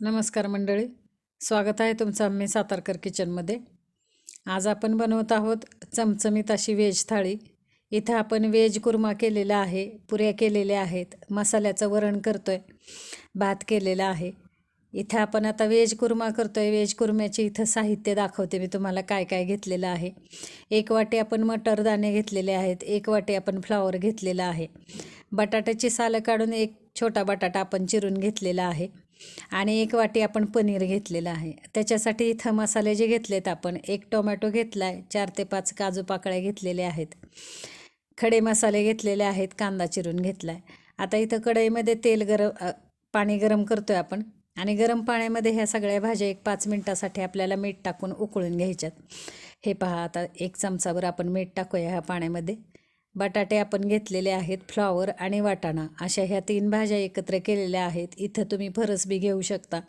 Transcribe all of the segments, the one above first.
नमस्कार मंडळी. स्वागत आहे तुमचं आम्ही सातारकर किचनमध्ये. आज आपण बनवत आहोत चमचमीत अशी व्हेज थाळी. इथं आपण व्हेज कुर्मा केलेला आहे पुऱ्या केलेल्या आहेत मसाल्याचं वरण करतो आहे भात केलेला आहे. इथं आपण आता व्हेज कुर्मा करतो आहे व्हेज कुर्म्याचे इथं साहित्य दाखवते मी तुम्हाला काय काय घेतलेलं आहे. एक वाटी आपण मटर दाणे घेतलेले आहेत एक वाटी आपण फ्लावर घेतलेला आहे. बटाट्याची सालं काढून एक छोटा बटाटा आपण चिरून घेतलेला आहे. आणि एक वाटी आपण पनीर घेतलेलं आहे. त्याच्यासाठी इथं मसाले जे घेतलेत आपण एक टोमॅटो घेतला आहे चार ते पाच काजू पाकळ्या घेतलेल्या आहेत. खडे मसाले घेतलेले आहेत कांदा चिरून घेतला आहे आता इथं कढईमध्ये तेल गरम पाणी गरम करतो आहे आपण. आणि गरम पाण्यामध्ये ह्या सगळ्या भाज्या एक पाच मिनटासाठी आपल्याला मीठ टाकून उकळून घ्यायच्यात. हे पहा आता एक चमचाभर आपण मीठ टाकूया ह्या पाण्यामध्ये. बटाटे आपण घेतलेले आहेत फ्लॉवर आणि वाटाणा. अशा ह्या तीन भाज्या एकत्र केलेल्या आहेत. इथं तुम्ही फरसबी घेऊ शकता.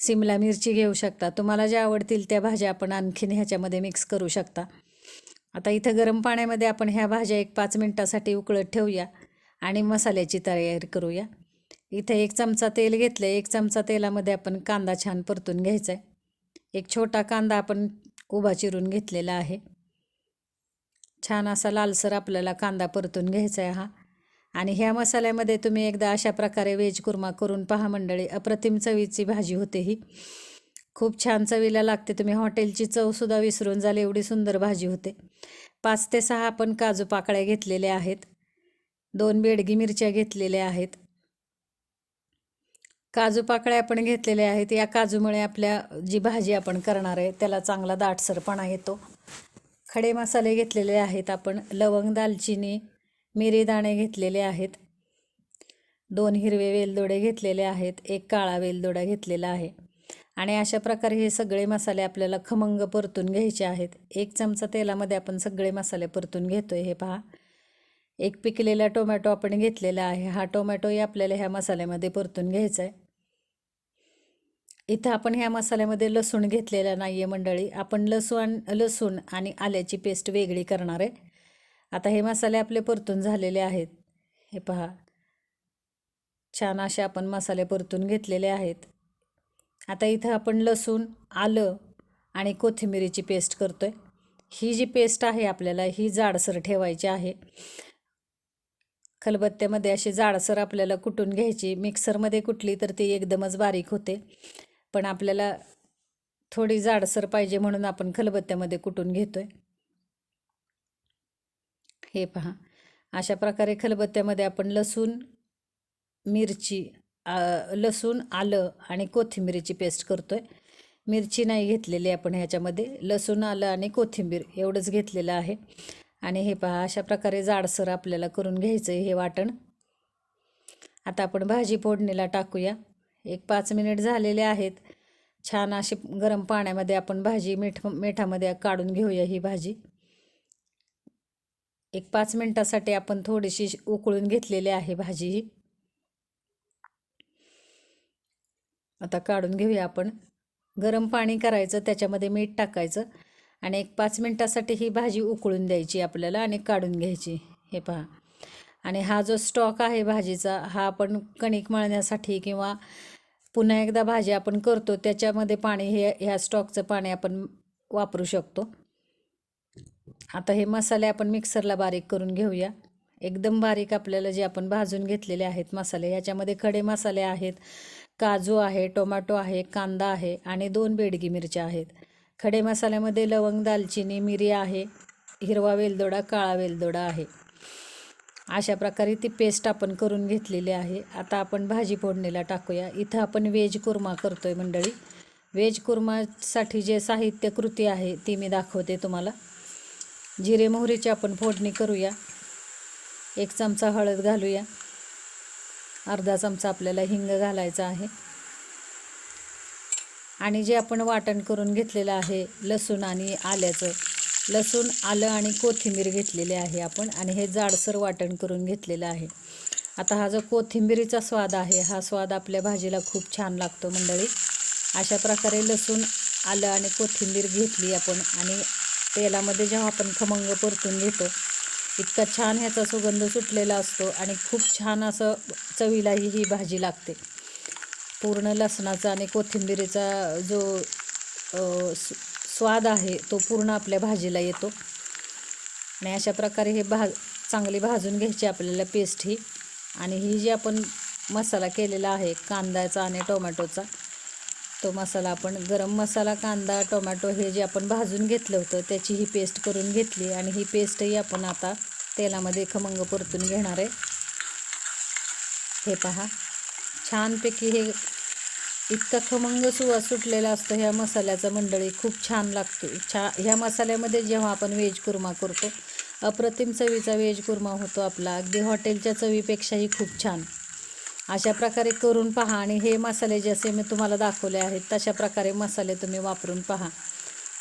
सिमला मिरची घेऊ शकता. तुम्हाला ज्या आवडतील त्या भाज्या आपण आणखीन ह्याच्यामध्ये मिक्स करू शकता. आता इथं गरम पाण्यामध्ये आपण ह्या भाज्या एक पाच मिनटासाठी उकळत ठेवूया आणि मसाल्याची तयारी करूया. इथं एक चमचा तेल घेतलं एक चमचा तेलामध्ये आपण कांदा छान परतून घ्यायचा आहे एक छोटा कांदा आपण उभा चिरून घेतलेला आहे. छान असा लालसर आपल्याला कांदा परतून घ्यायचा आहे हा. आणि ह्या मसाल्यामध्ये तुम्ही एकदा अशा प्रकारे वेज कुर्मा करून पहा मंडळी. अप्रतिम चवीची भाजी होते ही. खूप छान चवीला लागते. तुम्ही हॉटेलची चवसुद्धा विसरून जाल एवढी सुंदर भाजी होते. पाच ते सहा आपण काजू पाकळ्या घेतलेल्या आहेत. दोन बेडगी मिरच्या घेतलेल्या आहेत. काजू पाकळ्या आपण घेतलेल्या आहेत. या काजूमुळे आपल्या जी भाजी आपण करणार आहे त्याला चांगला दाटसरपणा येतो. खडे मसाले घेतलेले आहेत. आपण लवंग दालचिनी मिरी दाणे घेतलेले आहेत. दोन हिरवे वेलदोडे घेतलेले आहेत. एक काळा वेलदोडा घेतलेला आहे. आणि अशा प्रकारे हे सगळे मसाले आपल्याला खमंग परतून घ्यायचे आहेत. एक चमचा तेलामध्ये आपण सगळे मसाले परतून घेतो आहे हे पहा. एक पिकलेला टोमॅटो आपण घेतलेला आहे. हा टोमॅटोही आपल्याला ह्या मसाल्यामध्ये परतून घ्यायचा आहे. इथं आपण ह्या मसाल्यामध्ये लसूण घेतलेला नाही आहे मंडळी. आपण लसूण लसूण आणि आल्याची पेस्ट वेगळी करणार आहे. आता हे मसाले आपले परतून झालेले आहेत. हे पहा. छान असे आपण मसाले परतून घेतलेले आहेत. आता इथं आपण लसूण आलं आणि कोथिंबिरीची पेस्ट करतो आहे ही जी पेस्ट आहे आपल्याला ही जाडसर ठेवायची आहे. खलबत्त्यामध्ये अशी जाडसर आपल्याला कुटून घ्यायची. मिक्सरमध्ये कुटली तर ती एकदमच बारीक होते. पण आपल्याला थोडी जाडसर पाहिजे म्हणून आपण खलबत्त्यामध्ये कुटून घेतो आहे हे पहा. अशा प्रकारे खलबत्त्यामध्ये आपण लसूण मिरची लसूण आलं आणि कोथिंबीरीची पेस्ट करतो आहे मिरची नाही घेतलेली आपण ह्याच्यामध्ये. लसूण आलं आणि कोथिंबीर एवढंच घेतलेलं आहे. आणि हे पहा अशा प्रकारे जाडसर आपल्याला करून घ्यायचं आहे हे वाटण. आता आपण भाजी फोडणीला टाकूया. एक पाच मिनिट झालेले आहेत. छान अशी गरम पाण्यामध्ये आपण भाजी मीठ मिठामध्ये काढून घेऊया ही भाजी. एक पाच मिनटासाठी आपण थोडीशी उकळून घेतलेली आहे भाजी ही. आता काढून घेऊया आपण. गरम पाणी करायचं त्याच्यामध्ये मीठ टाकायचं आणि एक पाच मिनटासाठी ही भाजी उकळून द्यायची आपल्याला आणि काढून घ्यायची. हे पहा. आणि हा जो स्टॉक आहे भाजीचा हा आपण कणिक मळण्यासाठी किंवा पुन्हा एकदा भाजी आपण करतो त्याच्यामध्ये पाणी हे ह्या स्टॉकचं पाणी आपण वापरू शकतो. आता हे मसाले आपण मिक्सरला बारीक करून घेऊया. एकदम बारीक आपल्याला जे आपण भाजून घेतलेले आहेत मसाले ह्याच्यामध्ये खडे मसाले आहेत काजू आहे टोमॅटो आहे कांदा आहे आणि दोन बेडगी मिरच्या आहेत. खडे मसाल्यामध्ये लवंग दालचिनी मिरी आहे हिरवा वेलदोडा काळा वेलदोडा आहे. अशा प्रकारे ती पेस्ट आपण करून घेतलेली आहे. आता आपण भाजी फोडणीला टाकूया. इथं आपण वेज कुर्मा करतो आहे मंडळी. वेज कुर्मासाठी जे साहित्य कृती आहे ती मी दाखवते तुम्हाला. जिरे मोहरीची आपण फोडणी करूया. एक चमचा हळद घालूया. अर्धा चमचा आपल्याला हिंग घालायचा आहे. आणि जे आपण वाटण करून घेतलेलं आहे लसूण आणि आल्याचं लसूण आलं आणि कोथिंबीर घेतलेली आहे आपण आणि हे जाडसर वाटण करून घेतलेलं आहे. आता हा जो कोथिंबीरीचा स्वाद आहे हा स्वाद आपल्या भाजीला खूप छान लागतो मंडळी. अशा प्रकारे लसूण आलं आणि कोथिंबीर घेतली आपण आणि तेलामध्ये जेव्हा आपण खमंग परतून घेतो इतका छान ह्याचा सुगंध सुटलेला असतो आणि खूप छान असं चवीलाही ही भाजी लागते. पूर्ण लसणाचा आणि कोथिंबीरीचा जो स्वाद आहे तो पूर्ण आपल्या भाजीला येतो. आणि अशा प्रकारे हे भा चांगली भाजून घ्यायची आपल्याला पेस्ट ही. आणि ही जी आपण मसाला केलेला आहे कांद्याचा आणि टोमॅटोचा तो मसाला आपण गरम मसाला कांदा टोमॅटो हे जे आपण भाजून घेतलं होतं त्याची ही पेस्ट करून घेतली. आणि ही पेस्टही आपण आता तेलामध्ये खमंग परतून घेणार आहे. हे पहा छानपैकी हे इतका खमंग सुवास सुटलेला असतो ह्या मसाल्याचा मंडळी. खूप छान लागतो. छा ह्या मसाल्यामध्ये जेव्हा आपण व्हेज कुर्मा करतो अप्रतिम चवीचा व्हेज कुर्मा होतो आपला. अगदी हॉटेलच्या चवीपेक्षाही खूप छान. अशा प्रकारे करून पहा आणि हे मसाले जसे मी तुम्हाला दाखवले आहेत तशा प्रकारे मसाले तुम्ही वापरून पहा.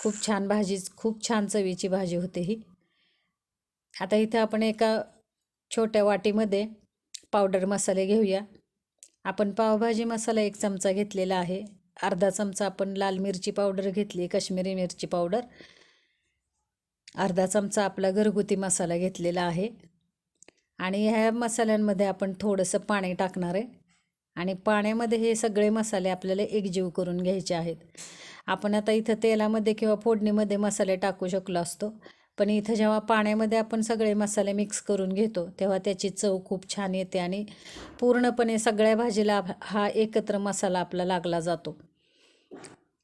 खूप छान भाजी खूप छान चवीची भाजी होते ही. आता इथं आपण एका छोट्या वाटीमध्ये पावडर मसाले घेऊया. आपण पावभाजी मसाला एक चमचा घेतलेला आहे. अर्धा चमचा आपण लाल मिरची पावडर घेतली काश्मीरी मिरची पावडर. अर्धा चमचा आपला घरगुती मसाला घेतलेला आहे. आणि ह्या मसाल्यांमध्ये आपण थोडंसं पाणी टाकणार आहे. आणि पाण्यामध्ये हे सगळे मसाले आपल्याला एकजीव करून घ्यायचे आहेत. आपण आता इथं तेलामध्ये किंवा फोडणीमध्ये मसाले टाकू शकलो असतो. पण इथं जेव्हा पाण्यामध्ये आपण सगळे मसाले मिक्स करून घेतो तेव्हा त्याची चव खूप छान येते आणि पूर्णपणे सगळ्या भाजीला हा एकत्र मसाला आपला लागला जातो.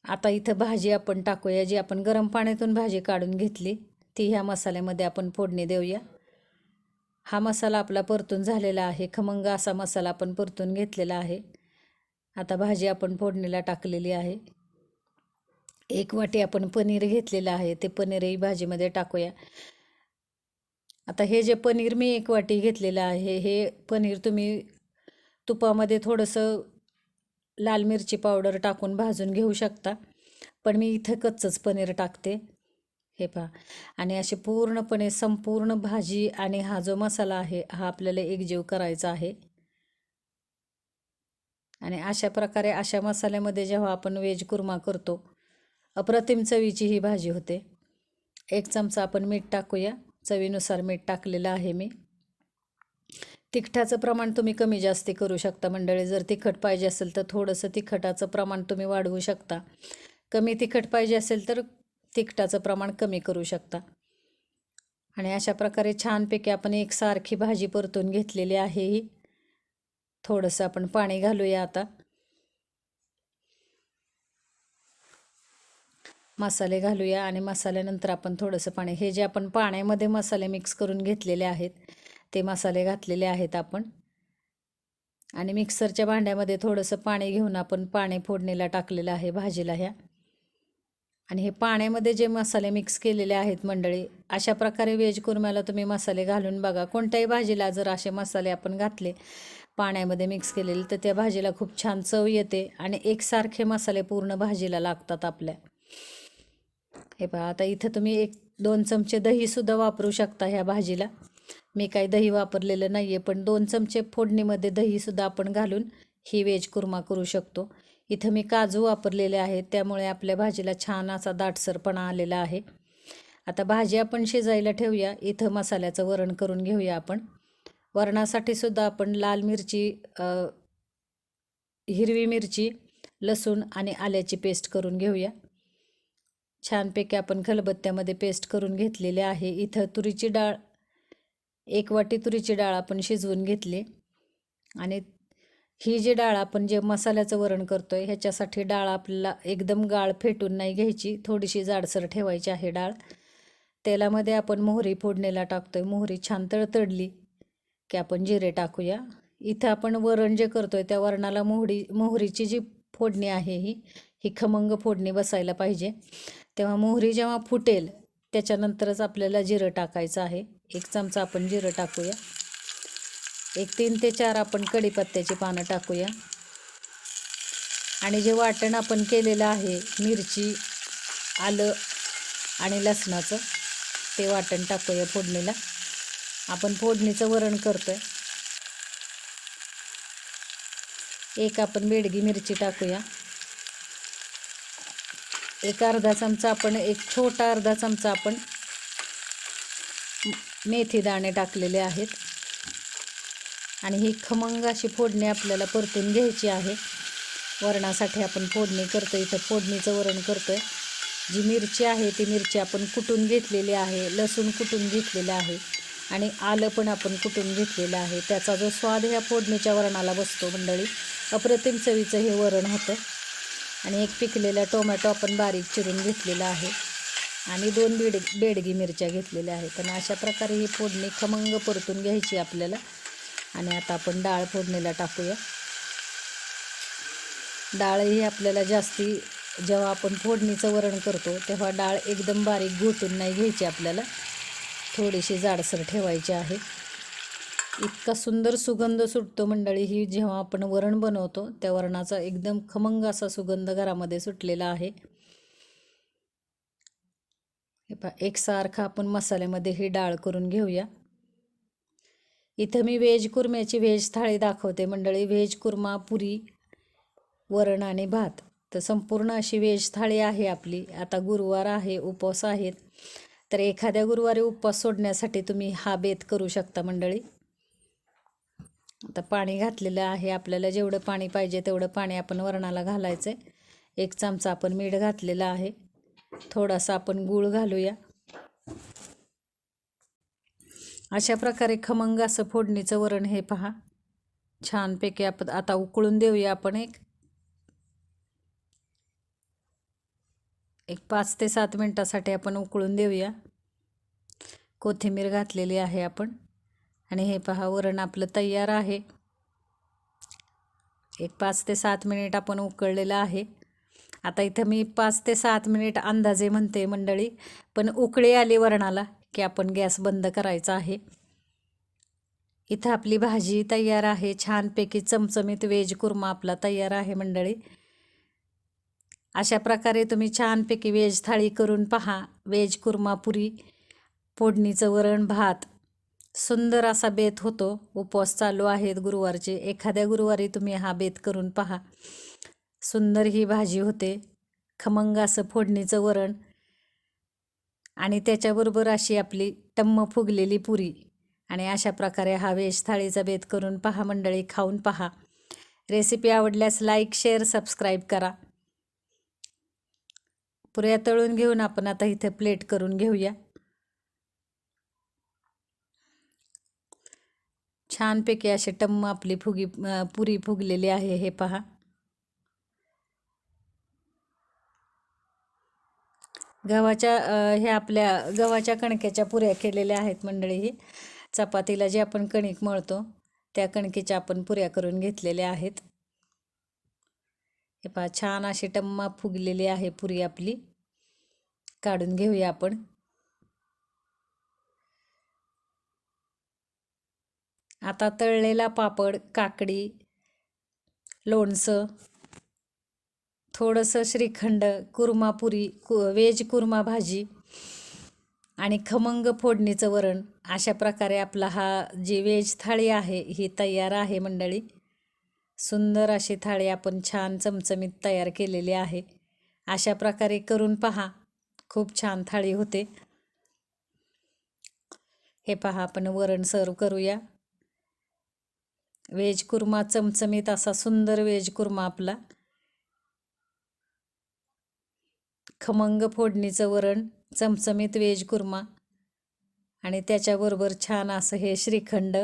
आता इथं भाजी आपण टाकूया जी आपण गरम पाण्यातून भाजी काढून घेतली ती ह्या मसाल्यामध्ये आपण फोडणी देऊया. हा मसाला आपला परतून झालेला आहे खमंग असा मसाला आपण परतून घेतलेला आहे. आता भाजी आपण फोडणीला टाकलेली आहे. एक वाटी आपण पनीर घेतलेलं आहे ते पनीरही भाजीमध्ये टाकूया. आता हे जे पनीर मी एक वाटी घेतलेलं आहे हे पनीर तुम्ही तुपामध्ये थोडंसं लाल मिरची पावडर टाकून भाजून घेऊ शकता. पण मी इथं कच्चंच पनीर टाकते. हे पहा. आणि असे पूर्णपणे संपूर्ण भाजी आणि हा जो मसाला आहे हा आपल्याला एकजीव करायचा आहे. आणि अशा प्रकारे अशा मसाल्यामध्ये जेव्हा आपण वेज कुर्मा करतो अप्रतिम चवीची ही भाजी होते. एक चमचा आपण मीठ टाकूया. चवीनुसार मीठ टाकलेलं आहे मी. तिखटाचं प्रमाण तुम्ही कमी जास्ती करू शकता मंडळी. जर तिखट पाहिजे असेल तर थोडंसं तिखटाचं प्रमाण तुम्ही वाढवू शकता. कमी तिखट पाहिजे असेल तर तिखटाचं प्रमाण कमी करू शकता. आणि अशा प्रकारे छानपैकी आपण एकसारखी भाजी परतून घेतलेली आहे ही. थोडंसं आपण पाणी घालूया आता. मसाले घालूया आणि मसाल्यानंतर आपण थोडंसं पाणी हे जे आपण पाण्यामध्ये मसाले मिक्स करून घेतलेले आहेत ते मसाले घातलेले आहेत आपण. आणि मिक्सरच्या भांड्यामध्ये थोडंसं पाणी घेऊन आपण पाणी फोडणीला टाकलेलं आहे भाजीला ह्या. आणि हे पाण्यामध्ये जे मसाले मिक्स केलेले आहेत मंडळी अशा प्रकारे व्हेज कुर्म्याला तुम्ही मसाले घालून बघा. कोणत्याही भाजीला जर असे मसाले आपण घातले पाण्यामध्ये मिक्स केलेले तर त्या भाजीला खूप छान चव येते आणि एकसारखे मसाले पूर्ण भाजीला लागतात आपल्या. हे पहा आता इथं तुम्ही एक दोन चमचे दहीसुद्धा वापरू शकता ह्या भाजीला. मी काही दही वापरलेलं नाही आहे पण दोन चमचे फोडणीमध्ये दहीसुद्धा आपण घालून ही वेज कुर्मा करू शकतो. इथं मी काजू वापरलेले आहेत त्यामुळे आपल्या भाजीला छान असा दाटसरपणा आलेला आहे. आता भाजी आपण शिजायला ठेवूया. इथं मसाल्याचं वरण करून घेऊया आपण. वरणासाठी सुद्धा आपण लाल मिरची हिरवी मिरची लसूण आणि आल्याची पेस्ट करून घेऊया. छानपैकी आपण खलबत्त्यामध्ये पेस्ट करून घेतलेले आहे. इथं तुरीची डाळ एक वाटी तुरीची डाळ आपण शिजवून घेतली. आणि ही जी डाळ आपण जे मसाल्याचं वरण करतो आहे ह्याच्यासाठी डाळ आपल्याला एकदम गाळ फेटून नाही घ्यायची. थोडीशी जाडसर ठेवायची आहे डाळ. तेलामध्ये आपण मोहरी फोडणीला टाकतो आहे मोहरी छान तडतडली की आपण जिरे टाकूया. इथं आपण वरण जे करतो आहे त्या वरणाला मोहरी मोहरीची जी फोडणी आहे ही ही खमंग फोडणी बसायला पाहिजे. तेव्हा मोहरी जेव्हा फुटेल त्याच्यानंतरच आपल्याला जिरं टाकायचं आहे. एक चमचा आपण जिरं टाकूया. एक तीन ते चार आपण कढीपत्त्याची पानं टाकूया. आणि जे वाटण आपण केलेलं आहे मिरची आलं आणि लसणाचं ते वाटण टाकूया फोडणीला. आपण फोडणीचं वरण करतो आहे एक आपण बेडगी मिरची टाकूया. एक अर्धा चमचा आपण एक छोटा अर्धा चमचा आपण मेथी दाणे टाकलेले आहेत. आणि ही खमंग अशी फोडणी आपल्याला परतून घ्यायची आहे. वरणासाठी आपण फोडणी करतो इथं फोडणीचं वरण करतो आहे जी मिरची आहे ती मिरची आपण कुटून घेतलेली आहे लसूण कुटून घेतलेलं आहे. आणि आलं पण आपण कुटून घेतलेलं आहे. त्याचा जो स्वाद ह्या फोडणीच्या वरणाला बसतो मंडळी अप्रतिम चवीचं हे वरण होतं. आणि एक पिकलेला टोमॅटो आपण बारीक चिरून घेतलेला आहे. आणि दोन बेड बेडगी मिरच्या घेतलेल्या आहेत. आणि अशा प्रकारे ही फोडणी खमंग परतून घ्यायची आपल्याला. आणि आता आपण डाळ फोडणीला टाकूया. डाळ ही आपल्याला जास्ती जेव्हा आपण फोडणीचं वरण करतो तेव्हा डाळ एकदम बारीक घोटून नाही घ्यायची आपल्याला. थोडीशी जाडसर ठेवायची आहे. इतका सुंदर सुगंध सुटतो मंडळी. ही जेव्हा आपण वरण बनवतो त्या वरणाचा एकदम खमंग असा सुगंध घरामध्ये सुटलेला आहे. हे पहा एकसारखा आपण मसाल्यामध्ये ही डाळ करून घेऊया. इथं मी व्हेज कुर्म्याची व्हेज थाळी दाखवते मंडळी. व्हेज कुर्मा पुरी वरण आणि भात. तर संपूर्ण अशी व्हेज थाळी आहे आपली. आता गुरुवार आहे उपवास आहेत. तर एखाद्या गुरुवारी उपवास सोडण्यासाठी तुम्ही हा बेत करू शकता मंडळी. आता पाणी घातलेलं आहे. आपल्याला जेवढं पाणी पाहिजे तेवढं पाणी आपण वरणाला घालायचं आहे एक चमचा आपण मीठ घातलेला आहे. थोडासा आपण गूळ घालूया. अशा प्रकारे खमंग असं फोडणीचं वरण हे पहा. छानपैकी आपण आता उकळून देऊया आपण एक. एक पाच ते सात मिनटासाठी आपण उकळून देऊया. कोथिंबीर घातलेली आहे आपण. आणि हे पहा वरण आपलं तयार आहे. एक पाच ते सात मिनिट आपण उकळलेलं आहे. आता इथं मी पाच ते सात मिनिट अंदाजे म्हणते मंडळी पण उकळी आली वरणाला की आपण गॅस बंद करायचा आहे. इथं आपली भाजी तयार आहे छानपैकी चमचमीत वेज कुर्मा आपला तयार आहे मंडळी. अशा प्रकारे तुम्ही छानपैकी वेज थाळी करून पहा. वेज कुर्मा पुरी फोडणीचं वरण भात सुंदर असा बेत होतो. उपवास चालू आहेत गुरुवारचे. एखाद्या गुरुवारी तुम्ही हा बेत करून पहा. सुंदर ही भाजी होते. खमंग असं फोडणीचं वरण. आणि त्याच्याबरोबर अशी आपली टम्म फुगलेली पुरी. आणि अशा प्रकारे हा वेश थाळीचा बेत करून पहा मंडळी खाऊन पहा. रेसिपी आवडल्यास लाईक शेअर सबस्क्राईब करा. पुऱ्या तळून घेऊन आपण आता इथे प्लेट करून घेऊया. छानपैकी असे टम्म आपली फुगी पुरी फुगलेली आहे हे पहा. गव्हाच्या हे आपल्या गव्हाच्या कणकेच्या पुऱ्या केलेल्या आहेत मंडळी ही. चपातीला जे आपण कणिक मळतो त्या कणकेच्या आपण पुऱ्या करून घेतलेल्या आहेत. हे पहा छान अशी टम्मा फुगलेली आहे पुरी आपली. काढून घेऊया आपण. आता तळलेला पापड काकडी लोणचं थोडंसं श्रीखंड कुर्मापुरी कु वेज कुर्मा भाजी आणि खमंग फोडणीचं वरण. अशा प्रकारे आपला हा जी वेज थाळी आहे ही तयार आहे मंडळी. सुंदर अशी थाळी आपण छान चमचमीत तयार केलेली आहे. अशा प्रकारे करून पहा. खूप छान थाळी होते. हे पहा आपण वरण सर्व करूया. वेज कुर्मा चमचमीत असा सुंदर वेज कुर्मा आपला. खमंग फोडणीचं वरण चमचमीत वेज कुर्मा. आणि त्याच्याबरोबर छान असं हे श्रीखंड.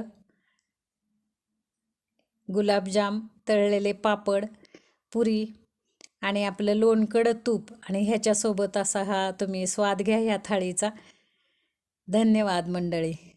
गुलाबजाम तळलेले पापड पुरी आणि आपलं लोणकडं तूप. आणि ह्याच्यासोबत असा हा तुम्ही स्वाद घ्या ह्या थाळीचा. धन्यवाद मंडळी.